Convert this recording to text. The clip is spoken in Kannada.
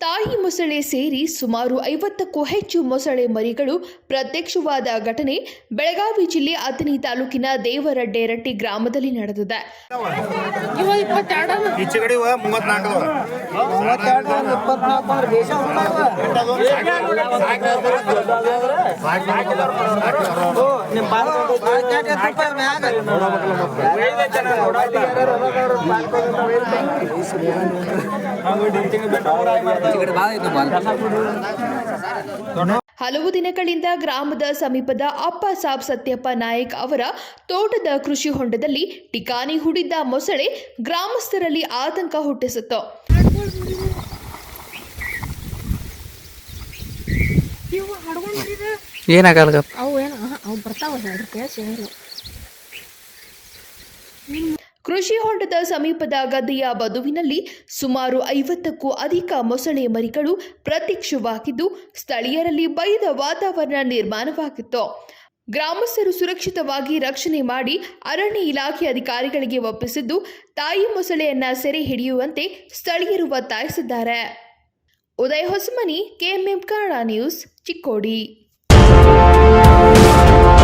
ತಾಯಿ ಮೊಸಳೆ ಸೇರಿ ಸುಮಾರು ಐವತ್ತಕ್ಕೂ ಹೆಚ್ಚು ಮೊಸಳೆ ಮರಿಗಳು ಪ್ರತ್ಯಕ್ಷವಾದ ಘಟನೆ ಬೆಳಗಾವಿ ಜಿಲ್ಲೆ ಅಥಣಿ ತಾಲೂಕಿನ ದೇವರಡ್ಡೇರಟ್ಟಿ ಗ್ರಾಮದಲ್ಲಿ ನಡೆದಿದೆ. ಹಲವು ದಿನಗಳಿಂದ ಗ್ರಾಮದ ಸಮೀಪದ ಅಪ್ಪ ಸಾಬ್ ಸತ್ಯಪ್ಪ ನಾಯಕ್ ಅವರ ತೋಟದ ಕೃಷಿ ಹೊಂಡದಲ್ಲಿ ಟಿಕಾನಿ ಹೂಡಿದ್ದ ಮೊಸಳೆ ಗ್ರಾಮಸ್ಥರಲ್ಲಿ ಆತಂಕ ಹುಟ್ಟಿಸಿತ್ತು. ಅವು ಏನು ಅವು ಬರ್ತಾವ ಕೃಷಿ ಹೊಂಡದ ಸಮೀಪದ ಗದ್ದೆಯ ಬದುವಿನಲ್ಲಿ ಸುಮಾರು ಐವತ್ತಕ್ಕೂ ಅಧಿಕ ಮೊಸಳೆ ಮರಿಗಳು ಪ್ರತ್ಯಕ್ಷವಾಗಿದ್ದು ಸ್ಥಳೀಯರಲ್ಲಿ ಭಯದ ವಾತಾವರಣ ನಿರ್ಮಾಣವಾಗಿತ್ತು. ಗ್ರಾಮಸ್ಥರು ಸುರಕ್ಷಿತವಾಗಿ ರಕ್ಷಣೆ ಮಾಡಿ ಅರಣ್ಯ ಇಲಾಖೆ ಅಧಿಕಾರಿಗಳಿಗೆ ಒಪ್ಪಿಸಿದ್ದು ತಾಯಿ ಮೊಸಳೆಯನ್ನ ಸೆರೆ ಹಿಡಿಯುವಂತೆ ಸ್ಥಳೀಯರು ಒತ್ತಾಯಿಸಿದ್ದಾರೆ. Uday Hosamani KMM Kannada news Chikkodi. Thank you.